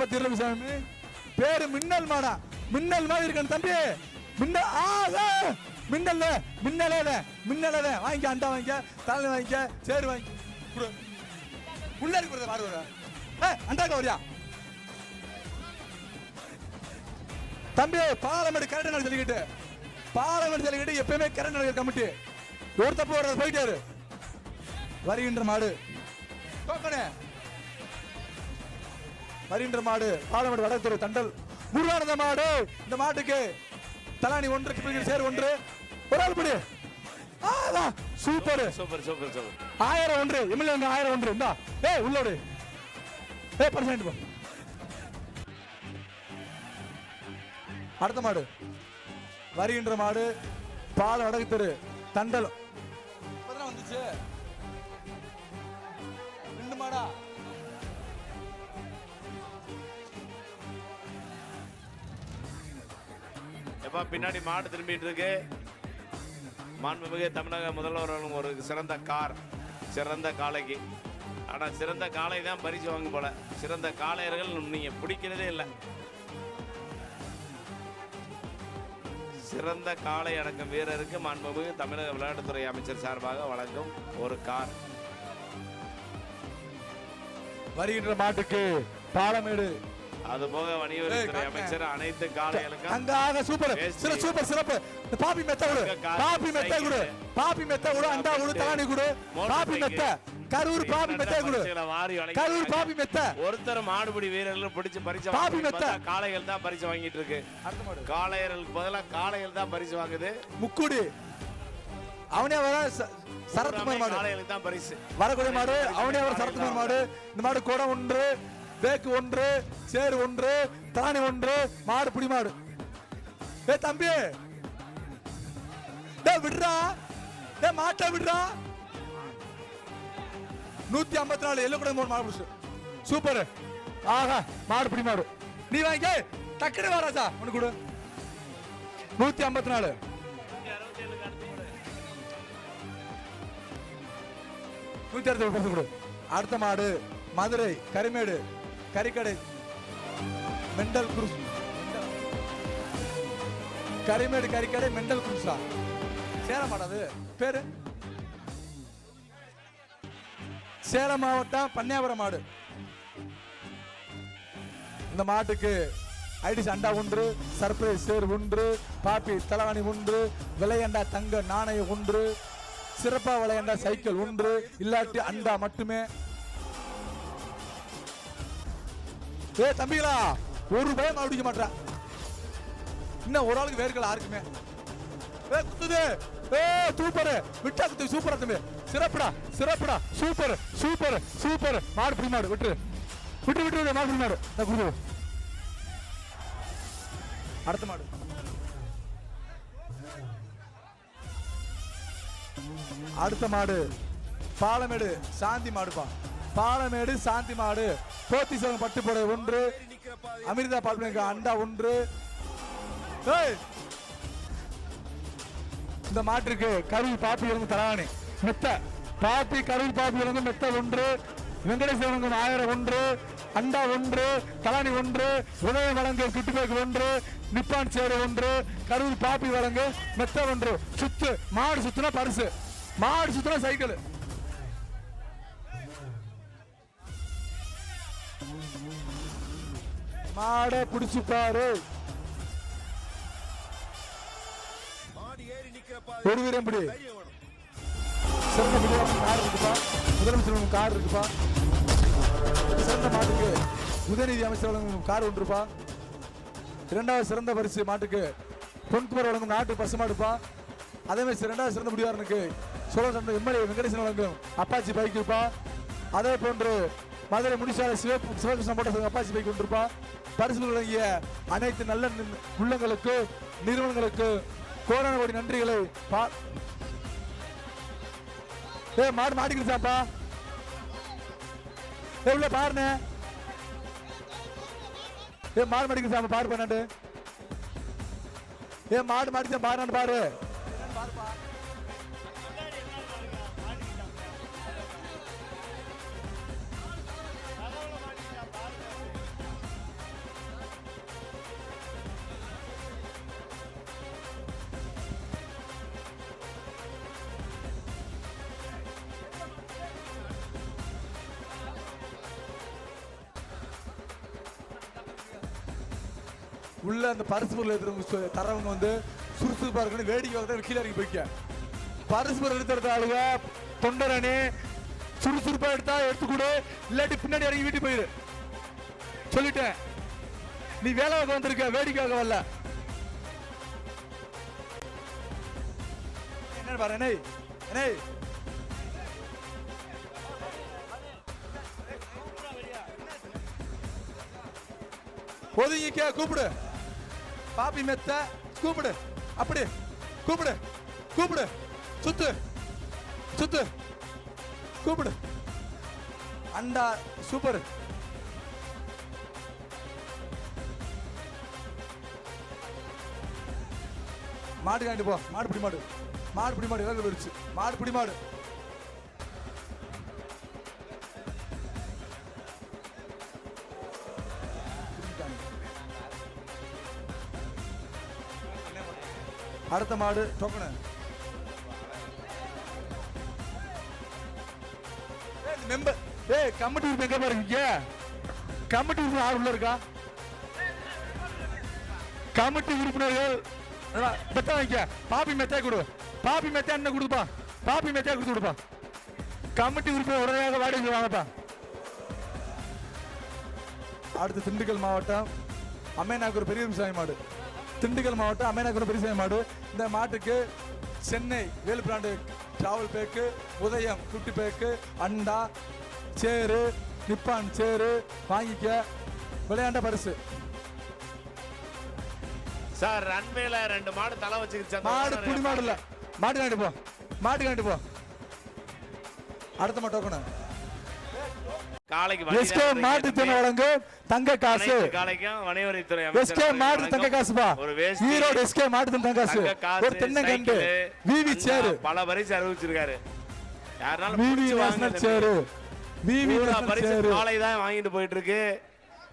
பத்தி இருக்க சாமி. பேரு மின்னல் மாடா. மின்னல் மாதிரி இருக்கணும் தம்பி. மின்னல் ஆ மின்னல் மின்னலே மின்னலே வாங்கிக்க அண்டா வாங்கிக்க தலை வாங்கிக்க சேரு வாங்கி குடு. உள்ள இருக்கிறத பாரு வர ஏ அண்டாக்க வரியா? தம்பி பாலமேடு கரண்ட் நாள் சொல்லிக்கிட்டு. பாலமேடு சொல்லிக்கிட்டு எப்பயுமே கரண்ட் நடக்கிற கமிட்டி ஒரு தப்பு வர்றது போயிட்டாரு. வருகின்ற மாடு. தோக்கணே வருகின்ற மாடு பாலமேடு வடத்துறை தண்டல். முருகானந்த மாடு இந்த மாட்டுக்கு தலானி ஒன்று சேர் ஒன்று. ஒரு ஆள் பிடி. சூப்பர். Super super super. ஆயிரம் ஒன்று எம்எல்ஏ ஆயிரம் ஒன்று. இந்தா ஏய் உள்ளோடு ஏய் பர்சன்ட் போ. அடுத்த மாடு. வருகின்ற மாடு பால் அடகு தெரு தண்டல். அப்பா பின்னாடி மாடு திரும்பிட்டு இருக்கு மாண்புமிகு தமிழக முதல்வர் ஒரு சிறந்த கார் சிறந்த காளைக்கு. ஆனால் சிறந்த காளை தான் பரிசு வாங்க போல. சிறந்த காளையர்கள் நீங்கள் பிடிக்கிறதே இல்லை. சிறந்த காளை அடங்கும் வீரருக்கு மாண்புமிகு தமிழக விளையாட்டுத்துறை அமைச்சர் சார்பாக வழங்கும் ஒரு கார். வருகின்ற மாட்டுக்கு பாலமேடு அதுபோக வணிகவரித்துறை ஏய், காட்டுங்க. அமைச்சர் அனைத்து காளைகளுக்கும் அங்காக சூப்பர். வேஷ்டி. சிற சூப்பர் சிறப்பு. இந்த பாப்பி மெத்த கொடு. பாப்பி மெத்த கொடு. பாப்பி மெத்த கொடு. அண்டா கொடு தானி கொடு. பாப்பி மெத்த. கரூர் பாப்பி மெத்த கொடு. கரூர் பாப்பி மெத்த. ஒருத்தர் மாடுபிடி வீரர்கள் பிடிச்சு பரிசு மெத்த. காளைகள் தான் பரிசு வாங்கிட்டு இருக்கு. காளையர்களுக்கு பதிலா காளைகள் தான் பரிசு வாங்குது. முக்குடி. அவனே வர சரத்குமார் மாடு. காளைகளுக்கு தான் பரிசு. வரக்கூடிய மாடு அவனே வர சரத்குமார் மாடு. இந்த மாடு குடம் ஒன்று. பேக்கு ஒன்று சேர் ஒன்று தானி ஒன்று மாடு புடி மாடு. ஏ தம்பி! டே விடுறா! டே மாட்ட விடுறா! நூத்தி ஐம்பத்தி நாலு எல்லோ கூட மூணு மாடு பிடிச்சு. சூப்பர். ஆஹா மாடு பிடி மாடு. நீ வாங்கி டக்குனு வா ஒன்று கொடு. நூத்தி ஐம்பத்தி நாலு நூத்தி அறுபத்தி கொடு. அடுத்த மாடு மதுரை கரிமேடு. கறிக்கடை. மெண்டல் குருஸ் கரிமேடு கறிக்கடை மெண்டல் குருசா? சேலமாடாது. பேரு? சேலம் மாவட்டம் பன்னியாபுரம் மாடு. இந்த மாட்டுக்கு ஐடிஸ் அண்டா ஒன்று சர்ப்ரைஸ் சேர் ஒன்று பாப்பி தலவாணி ஒன்று விளையண்டா தங்க நாணயம் ஒன்று சிறப்பா விளையாண்டா சைக்கிள் ஒன்று இல்லாட்டி அண்டா மட்டுமே. ஏ தம்பிகளா ஒரு பயம் அடிக்க மாட்டேன் இன்னும் ஒரு ஆளுக்கு வேர்க்கல யாருக்குமே ஏ குத்துது. ஏ சூப்பர். விட்டா குத்து சூப்பரா தம்பி. சிறப்புடா சிறப்புடா. Super super super. மாடு புடி மாடு விட்டு விட்டு விட்டு விட்டு மாடு புடி மாடு. நான் குடு அடுத்த மாடு. அடுத்த மாடு. பாலமேடு சாந்தி மாடுப்பா. பாலமேடு சாந்தி மாடு போத்திசவன் பட்டுப்படை ஒன்று அமிர்தா பால்பனுக்கு அண்டா ஒன்று. இந்த மாட்டிற்கு கருவி பாப்பி இருந்து தராணி மெத்த. பாப்பி கருவி பாப்பி இருந்து மெத்த ஒன்று வெங்கடேஸ்வரனுக்கு ஆயிரம் ஒன்று அண்டா ஒன்று தலானி ஒன்று உதயம் வழங்கு கிட்டுபேக் ஒன்று நிப்பான் சேரு ஒன்று கருவி பாப்பி வழங்கு மெத்த ஒன்று. சுத்து மாடு சுத்துனா பரிசு. மாடு சுத்துனா சைக்கிள். மாடை பிடிச்சு பாரு ஒரு வீரம் பிடி சிறந்த கார் இருக்குப்பா. முதலமைச்சர் கார் இருக்குப்பா. சிறந்த மாட்டுக்கு உதயநிதி அமைச்சர் வழங்கும் கார் ஒன்றுப்பா. இரண்டாவது சிறந்த பரிசு மாட்டுக்கு. பொன்குமார் வழங்கும் நாட்டு பசு மாடுப்பா. அதே மாதிரி இரண்டாவது சிறந்த முடிவாரனுக்கு சோழ சந்த எம்எல்ஏ வெங்கடேசன் வழங்கும் அப்பாச்சி பைக் இருப்பா அதே போன்று மதுரை முடிசாலை சிவ சிவகிருஷ்ணன் போட்ட அப்பாச்சி பைக் கொண்டிருப்பா பரிசுகள் வழங்கிய அனைத்து நல்ல உள்ளங்களுக்கு நிறுவனங்களுக்கு கோடான கோடி நன்றிகளை பா ஏ மாடு மாட்டிக்கிச்சாப்பா எவ்வளோ உள்ள பாருண்ணே. ஏ மாடு மாட்டிக்கிச்சாப்பா பாரு பண்ணாண்டு ஏ மாடு மாட்டிச்சா பாருன்னு பாரு. உள்ள அந்த பரிசு பொருள் எடுத்துறவங்க தரவங்க வந்து சுறுசுறுப்பா இருக்கணும். வேடிக்கை தான் கீழே இறங்கி போய்க்க. பரிசு பொருள் எடுத்து ஆளுங்க தொண்டரணி சுறுசுறுப்பா எடுத்தா எடுத்து கொடு இல்லாட்டி பின்னாடி இறங்கி வீட்டுக்கு போயிரு. சொல்லிட்டேன். நீ வேலை வாங்க வந்திருக்க வேடிக்கையாக வரல. என்ன பாரு என்ன? என்ன? ஒதுங்கிக்க கூப்பிடு. பாப்பி மெத்த கூப்பிடு. அப்படி கூப்பிடு கூப்பிடு. சுத்து சுத்து. கூப்பிடு. அண்டா சூப்பர் மாடு காண்டி போ. மாடு பிடி மாடு. மாடு பிடி மாடு வேலை போயிடுச்சு. மாடு பிடி மாடு. அடுத்த மாடு டொக்கனு. மெம்பர். ஏய் கமிட்டி உறுப்பு எங்க பாருங்க கமிட்டி உறுப்பு ஆள் உள்ள இருக்கா? கமிட்டி உறுப்பினர்கள். அதான், வைக்க பாப்பி மெத்தையா கொடு. பாப்பி மெத்தையா என்ன கொடுப்பா. பாப்பி மெத்தையா கொடுத்து கொடுப்பா. கமிட்டி உறுப்பினர் உடனடியாக வாடகை வாங்கப்பா. அடுத்து திண்டுக்கல் மாவட்டம். அம்மேனாக்கூர் பெரிய விவசாய மாடு. திண்டுக்கல் மாவட்டம் அம்மேனாக்கூர் பெரிய விவசாய மாடு. இந்த மாட்டுக்கு Chennai Velu brand travel bag Udhayam குட்டி பேக்கு அண்டா சேரு நிப்பான் சேரு வாங்கிக்க. விளையாண்ட பரிசு. சார் ரன்வேல ரெண்டு மாடு தலை வச்சுக்கிச்சு மாடு புடி மாடு இல்ல. மாடு காண்டி போ மாடு காண்டி போ அடுத்த மாட்டு வண்டி எஸ்கே. தின வழங்கு தங்க காசு. காளைக்கும் வணிகவரித்துறை எஸ்கே வழங்கும் தங்க காசுப்பா. ஈரோடு எஸ்கே மாட்டு தங்க காசு. ஒரு தென்னங்கண்டு விவி சேரு. பல பரிசு அறிவிச்சிருக்காரு. யாருனாலும் விவி நேஷனல். சேரு. விவி பரிசு காளை தான் வாங்கிட்டு போயிட்டு இருக்கு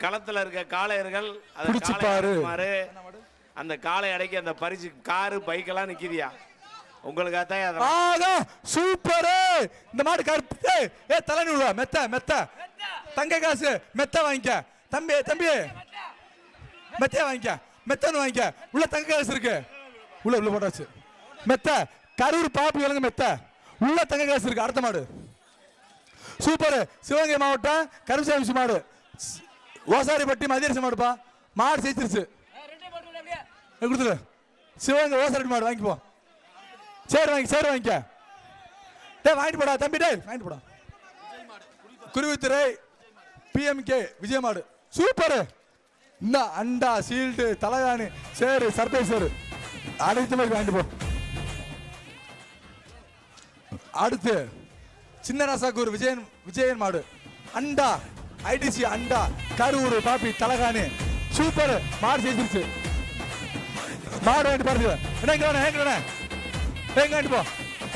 களத்துல இருக்க காளையர்கள் பிடிச்சு பாரு. அந்த காளை அடைக்கி அந்த பரிசு காரு பைக் எல்லாம் நிக்குதியா? உங்களுக்காக தான் சூப்பர் இந்த மாடு கருப்பு. ஏய், ஏய் தலை நூறுவா. மெத்த மெத்த. தங்க காசு மெத்த வாங்கிக்க. தம்பி தம்பி. மெத்தைய வாங்கிக்க. மெத்தன்னு வாங்கிக்க. உள்ள தங்க காசு இருக்கு. உள்ள உள்ள போட்டாச்சு. மெத்த. கரூர் பாப்பி விலங்கு மெத்த. உள்ள தங்க காசு இருக்கு. அடுத்த மாடு. சூப்பர். சிவகங்கை மாவட்டம் கருசாமி மாடு. ஓசாரிப்பட்டி மதியரசு மாடுப்பா. மாடு செய்திருச்சு கொடுத்துரு. சிவகங்கை ஓசாரி மாடு. வாங்கிப்போம் சரி வாங்கி சரி வாங்கிக்க. டேய் வாங்கிட்டு போடா தம்பி டேய். வாங்கிட்டு போடா. குருவித்துறை பிஎம்கே விஜயமாடு சூப்பர் இந்த அண்டா சீல்டு தலைகாணி சரி சர்ப்ரைஸ் சார் அனைத்து மாதிரி வாங்கிட்டு போ அடுத்து சின்ன ராசாக்கூர் விஜயன் விஜயன் மாடு அண்டா ஐடிசி அண்டா கரூர் பாப்பி தலகாணி சூப்பர் மாடு செஞ்சிருச்சு மாடு வாங்கிட்டு பாருங்க என்ன இங்க வாண்ணே, எங்க வாண்ணே? வாங்கிட்டு போ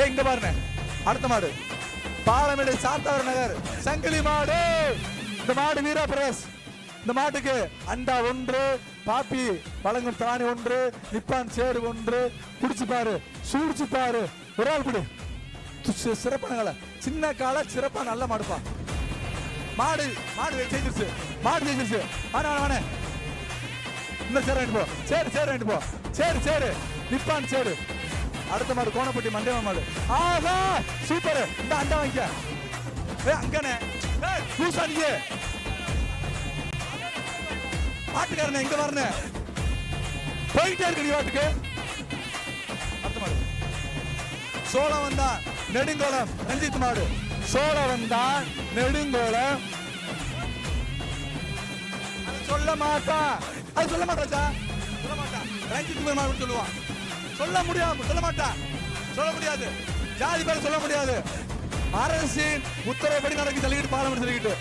இங்க பாருங்க அடுத்த மாடு பாலமேடு சாத்தாவர் நகர் சங்கிலி மாடு இந்த மாடு வீரா பிரஸ். இந்த மாட்டுக்கு அண்டா ஒன்று பாப்பி வழங்கும் தானி ஒன்று நிப்பான் சேரு ஒன்று. குடிச்சு பாரு சூடிச்சு பாரு. ஒரு ஆள் குடி. சிறப்பான கால சின்ன காலை சிறப்பா நல்ல மாடுப்பா. மாடு மாடு ஜெயிச்சிருச்சு. மாடு ஜெயிச்சிருச்சு. வாணே வாணே, இந்த சேர் வாங்கிட்டு போ. சரி சரி வாங்கிட்டு போ. சரி சரி. நிப்பான் சேரு. அடுத்த மாடு கோணப்பட்டி மண்டேவன் மாடு. ஆஹா சூப்பர். இந்த அண்டா வாங்கிக்க. ஏ அங்கனே ஏய் லூசா எங்க வரன போயிட்டே இருக்கு வாட்டுக்கு. அடுத்த மாடு. சோழம் வந்தான் நெடுங்கோலம் ரஞ்சித் மாடு. சோழம் வந்தா நெடுங்கோலம் சொல்ல மாட்டா. அது சொல்ல மாட்டா சொல்ல மாட்டான் ரஞ்சித் குமார் மாடு சொல்லுவான். சொல்ல முடியாது சொல்ல மாட்டா. சொல்ல முடியாது. ஜாதி பேர் சொல்ல முடியாது. அரசின் உத்தரவுப்படி நடக்கு சொல்லிக்கிட்டு பாலம் சொல்லிக்கிட்டு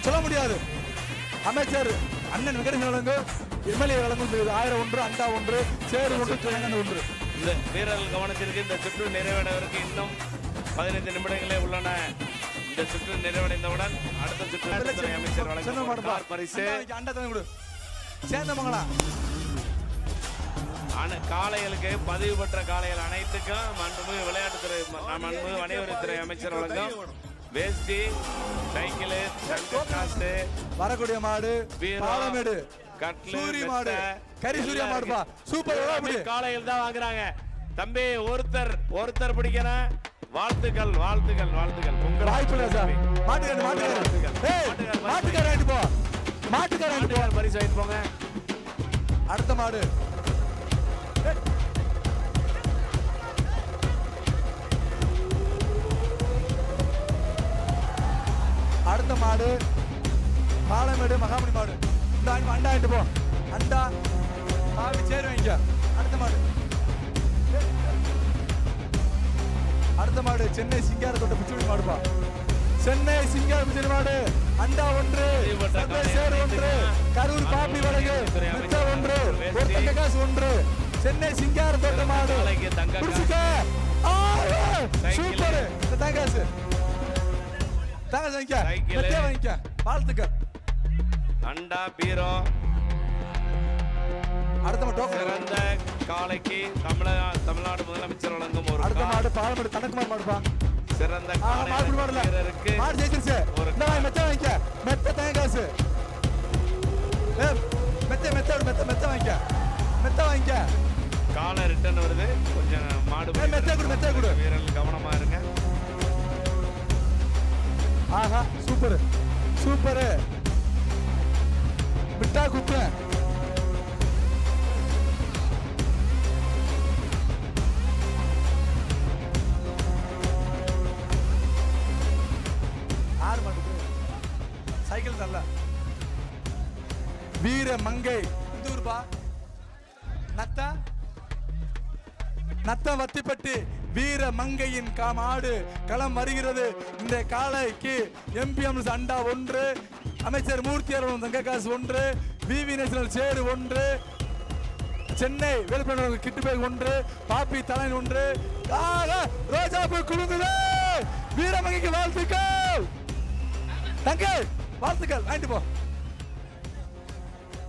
சொல்ல முடியாது. அமைச்சர் அண்ணன் வெங்கடேசன் வழங்கு எம்எல்ஏ வழங்கும் ஆயிரம் ஒன்று அண்டா ஒன்று சேரு ஒன்று தேங்காய் ஒன்று. இந்த வீரர்கள் கவனத்திற்கு இந்த சுற்று நிறைவடைவதற்கு இன்னும் பதினைந்து நிமிடங்களே உள்ளன. இந்த சுற்று நிறைவடைந்தவுடன் அடுத்த சுற்று அமைச்சர் வழங்கும் பரிசு அண்டா தண்ணி கொடு சேர்ந்தவங்களா அன- காளைகளுக்கு பதிவு பெற்ற காளைகள் அனைத்துக்கும் மாண்புமிகு விளையாட்டுத்துறை மாண்புமிகு வணிகவரித்துறை அமைச்சர் வழங்கும் வேஷ்டி சைக்கிள் காசு வரக்கூடிய மாடு. பாலமேடு கட்லு, சூரி மாடு மெத்தை, கரி சூர்யா எல்லாம் மாடுப்பா. சூப்பர் காலையில் தான் வாங்குறாங்க. தம்பி ஒருத்தர் ஒருத்தர் பிடிக்கிறேன் வாழ்த்துக்கள் வாழ்த்துக்கள் வாழ்த்துக்கள். உங்கள் வாய்ப்பு சார். மாட்டுக்காரன் மாட்டுக்காரன் மாட்டுக்காரன் போ. மாட்டுக்காரன் பரிசு வாங்கிட்டு போங்க. அடுத்த மாடு. அடுத்த மாடு. பாலமேடு மகாமணி மாடு. இந்த அண்டா அண்டா போ. அண்டா பாவி சேர் வாங்கிக்க அடுத்த மாடு. அடுத்த மாடு சென்னை சிங்காரத்தோட்ட பிச்சுடி மாடுப்பா சென்னை சிங்கார பிச்சுடி மாடு. அண்டா ஒன்று சேர் ஒன்று கரூர் பாப்பி வடகு துறை ஒன்று வேஷ்டி. காசு ஒன்று. சென்னை சிங்கார தோட்ட மாடு வாங்கிக்க சைக்கிள். மெத்தே வாங்கிக்க வாழ்த்துக்கள். அண்டா பீரோ. அடுத்த டோக்கன். சிறந்த காளைக்கு தமிழக தமிழ்நாடு முதலமைச்சர் வழங்கும் ஒரு அடுத்த. மாடு பாலமேடு தனக்குமார் மாடுப்பா சிறந்த மாடு மாடுல. மாடு ஜெயிச்சிருச்சு. ஒரு வாங்கி மெத்த வாங்கிக்க. மெத்த தங்க காசு. ஏ, மெத்த மெத்த மெத்த மெத்த வாங்கிக்க. மெத்த வாங்கிக்க. காலை ரிட்டர்ன் வருது. கொஞ்சம் மாடு மெத்தை கொடு, மெத்தை கொடு. வீரர்கள் கவனமா இருங்க. ஆஹா சூப்பர். சூப்பர். விட்டா குத்து. ஆறு சைக்கிள் தரல. வீர மங்கை. இந்தூர்பா ஊருப்பா. நத்தா வத்திப்பட்டி. வீர மங்கையின் மாடு களம் வருகிறது. இந்த காளைக்கு எம்பிஎம் அண்டா ஒன்று அமைச்சர் மூர்த்தி அருண் தங்கக்காசு ஒன்று விவி நேஷனல் சேரு ஒன்று சென்னை வேலுப்பிரண்டு கிட்டு ஒன்று பாப்பி தலைன் ஒன்று. ரோஜா போய் குழுங்குது வீரமங்கைக்கு வாழ்த்துக்கள். தங்க வாழ்த்துக்கள். வாங்கிட்டு போ.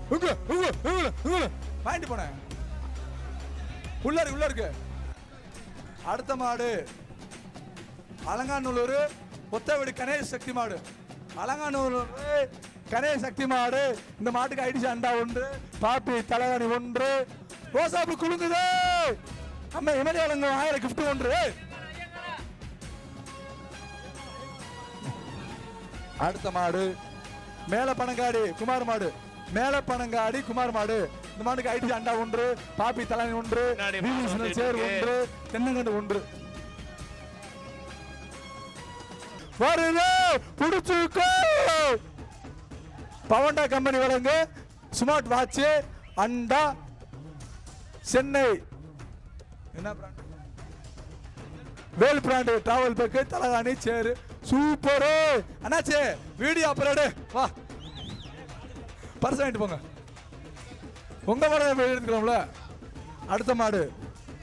உங்க வாங்கிட்டு போனேன். உள்ள இருக்கு உள்ள இருக்கு. அடுத்த மாடு. அலங்காநல்லூர் ஒத்தவீடு கணேஷ் சக்தி மாடு. அலங்காநல்லூர் கணேஷ் சக்தி மாடு. இந்த மாட்டுக்கு ஐடிசி அண்டா ஒன்று பாப்பி தலைகாணி ஒன்று. ரோசாப்பு குழுங்குது நம்ம இமதி வழங்க ஆயிரம் கிஃப்ட் ஒன்று. அடுத்த மாடு. மேல பணங்காடி குமார் மாடு. மேல பணங்காடி குமார் மாடு. இந்த மாட்டுக்கு ஐடி அண்டா ஒன்று பாப்பி தலைவன் ஒன்று சேர். ஒன்று தென்னங்கண்டு ஒன்று. வருது புடிச்சுக்கோ. பவண்டா கம்பெனி வழங்கு ஸ்மார்ட் வாட்ச் அண்டா சென்னை. என்ன brand Vel brand travel bag தலகாணி சேரு. சூப்பரு. அண்ணாச்சே வீடியோ அப்புறம் வா. வாங்கிட்டு போங்க. உங்க மாடு போய் எடுத்துக்கலாம்ல? அடுத்த மாடு.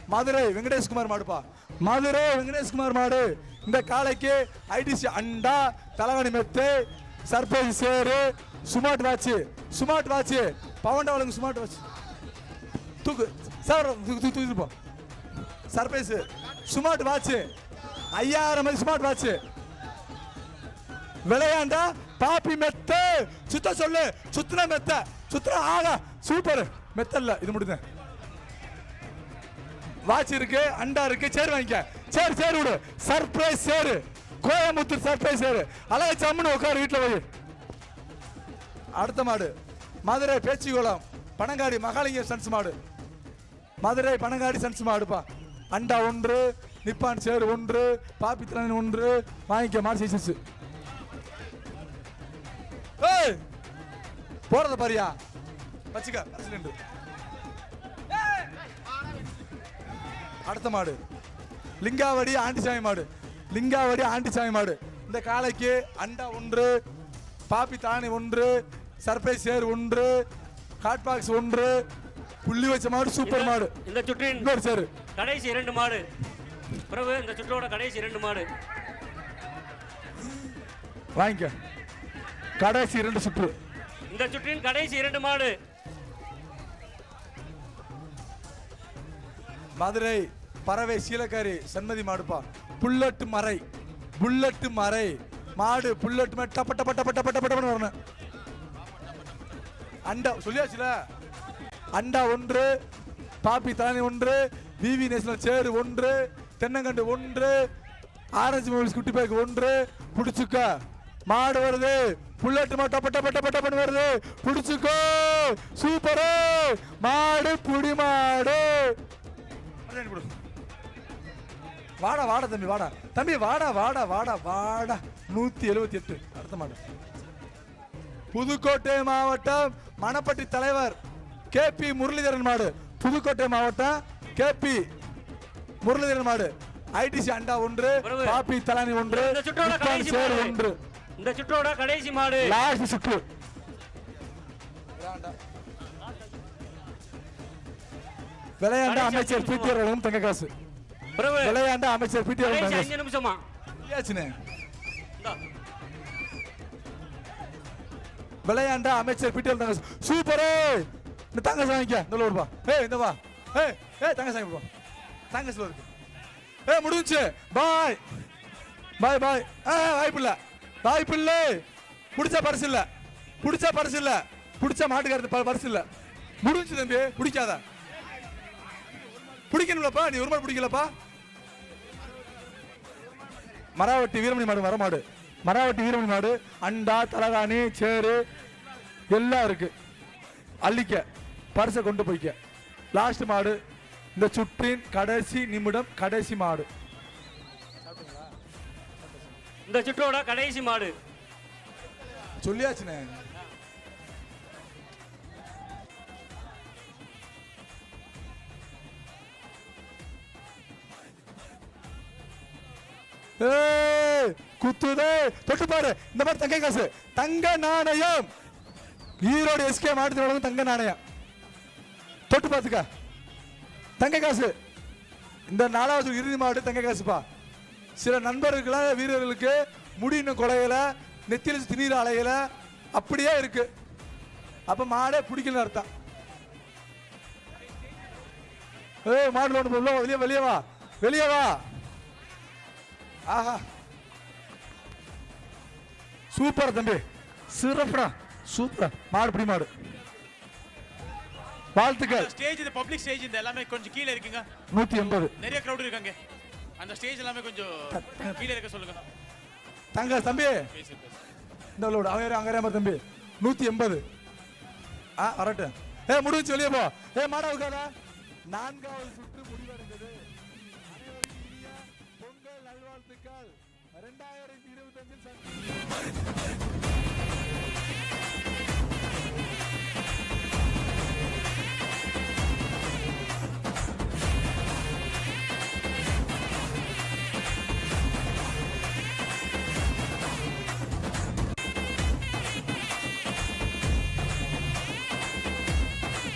மதுரை வெங்கடேஷ்குமார் மாடுப்பா. மதுரை வெங்கடேஷ்குமார் மாடு. இந்த காளைக்கு ஐடிசி அண்டா தலைவணி மெத்து surprise chair smart watch smart watch Bovonto வழங்கு ஸ்மார்ட் வாட்ச் தூக்கு. சார் தூக்கு தூக்கு தூக்கிட்டு போ. சர்ப்ரைஸ் ஸ்மார்ட் வாட்ச் ஐயாயிரம் மணி ஸ்மார்ட் வாட்ச் விளையாண்டா பாப்பி மெத்து. சுத்த சொல்லு. சுத்தின மெத்த. சுத்தின ஆகா சூப்பர் மெத்தல்ல. இது முடிஞ்ச. வாட்ச் இருக்கு அண்டா இருக்கு. சேர் வாங்கிக்க. சேர் சேர் விடு. சர்ப்ரைஸ் சேரு கோயம்புத்தூர் சர்ப்ரைஸ் சேரு அழகா சம்முன்னு உட்காரு வீட்டில் போய். அடுத்த மாடு. மதுரை பேச்சிக்குளம். பனங்காடி மகாலிங்க சன்ஸ் மாடு. மதுரை பனங்காடி சன்ஸ் மாடுப்பா. அண்டா ஒன்று நிப்பான் சேர் ஒன்று பாப்பித்திரன் ஒன்று. வாங்கிக்க மாடு சைசஸ் போறத பாரியா? வச்சுக்க சிலிண்டர் அடுத்த மாடு. லிங்காவடி ஆண்டிசாமி மாடு. லிங்காவடி ஆண்டிசாமி மாடு. இந்த காளைக்கு அண்டா ஒன்று பாப்பி தானி ஒன்று சர்ப்ரைஸ் சேர் ஒன்று ஹாட் பாக்ஸ் ஒன்று புள்ளி வச்ச மாடு சூப்பர் மாடு. இந்த சுற்றின் இன்னொரு சேரு. கடைசி இரண்டு மாடு. பிரபு இந்த சுற்றோட கடைசி இரண்டு மாடு. வாங்கிக்க. கடைசி இரண்டு சுற்று. இந்த சுற்றின் கடைசி இரண்டு மாடு. மதுரை பறவை சீலக்காரி சன்மதி மாடுப்பா. புல்லட்டு மறை புல்லட்டு மறை. மாடு புல்லட்டு மறை டப்ப டப்ப டப்ப டப்ப டப்ப டப்பன்னு வரணும். அண்டா சொல்லியாச்சுல? அண்டா ஒன்று பாப்பி தலைமை ஒன்று விவி நேஷனல் சேர் ஒன்று தென்னங்கண்டு ஒன்று ஆரஞ்சு மொபைல்ஸ் குட்டி பேக் ஒன்று புடிச்சுக்க. மாடு வருது. புல்லட் மாட்டா பட்ட பட்ட பட்ட பண்ணி வருது. புடிச்சுக்கோ. சூப்பரு. மாடு புடி மாடு. வாடா வாடா தம்பி வாடா. தம்பி வாடா வாடா வாடா வாடா. நூத்தி எழுபத்தி எட்டு அடுத்த மாடு. புதுக்கோட்டை மாவட்டம் மணப்பட்டி தலைவர் கேபி முரளிதரன் மாடு. புதுக்கோட்டை மாவட்டம் கேபி முரளிதரன் மாடு. ஐடிசி அண்டா ஒன்று. பாப்பி தலானி ஒன்று. ஒன்று. இந்த சுற்றோட கடைசி மாடு. லாஸ்ட் சுற்று. விளையாண்ட. அமைச்சர் பிடிஆர் வழங்கும் தங்க காசு. விளையாண்ட அமைச்சர் கடைசி வழங்கும் அஞ்சு நிமிஷமா. விளையாண்ட அமைச்சர் பிடிஎல் தங்க சூப்பரே! இந்த தங்க சாமிக்க இந்த வருவா ஏய் இந்த வா. ஏய் ஏய் தங்க சாமி போ. தங்க சொல்ல இருக்கு. ஏய் முடிஞ்சுச்சு. பாய். பாய் பாய். ஆ வாய்ப்பு இல்ல தாய் பிள்ளை புடிச்சா பரிசு இல்ல. பிடிச்ச பரிசு இல்ல. பிடிச்ச மாட்டுக்காரத்து பரிசு இல்ல. முடிஞ்சு தம்பி. பிடிக்காத. பிடிக்கணும்லப்பா. நீ ஒரு மாடு பிடிக்கலப்பா. மராவட்டி வீரமணி மாடு வர மாடு. மராவட்டி வீரமணி மாடு. அண்டா தலகாணி சேரு எல்லாம் இருக்கு. அள்ளிக்க. பரிசை கொண்டு போய்க்க. லாஸ்ட் மாடு. இந்த சுற்றின் கடைசி நிமிடம் கடைசி மாடு. இந்த சுற்றோட கடைசி மாடு. சொல்லியாச்சுனே. குத்துதே தொட்டு பாரு. இந்த மாதிரி தங்க காசு. தங்க நாணயம். ஈரோடு எஸ்கே மாவட்டத்தில் தங்க நாணயம். தொட்டு பார்த்துக்க. தங்க காசு. இந்த நாலாவது இறுதி மாவட்டம் தங்க காசுப்பா. சில நண்பர்களுக்கு வீரர்களுக்கு முடி இன்னும் குலையல நெத்தியில திணீர் அலையல அப்படியே இருக்கு. அப்ப மாடே பிடிக்கல அர்த்தம். ஏய் மாடு ஒன்று உள்ள வெளியே வெளியே வா. வெளியே வா. ஆஹா. சூப்பர் தம்பி. சிறப்புடா சூப்பரா. மாடு பிடி மாடு. வாழ்த்துக்கள். ஸ்டேஜ் இந்த பப்ளிக் ஸ்டேஜ் இந்த எல்லாமே கொஞ்சம் கீழே இருக்குங்க. நூத்தி எண்பது. நிறைய crowd இருக்காங்க. அந்த ஸ்டேஜ் எல்லாமே கொஞ்சம் கீழே இருக்க சொல்லுங்க. தங்க தம்பி. இந்த விடு. அவங்க அங்க தம்பி. நூத்தி எண்பது. ஆ வரட்டும். ஏ முடிஞ்சு வெளியே போ. ஏ மாடா உட்காரா. நான்காவது சுற்று முடிவடைந்தது. பொங்கல் நல்வாழ்த்துக்கள். ரெண்டாயிரத்தி இருபத்தஞ்சில்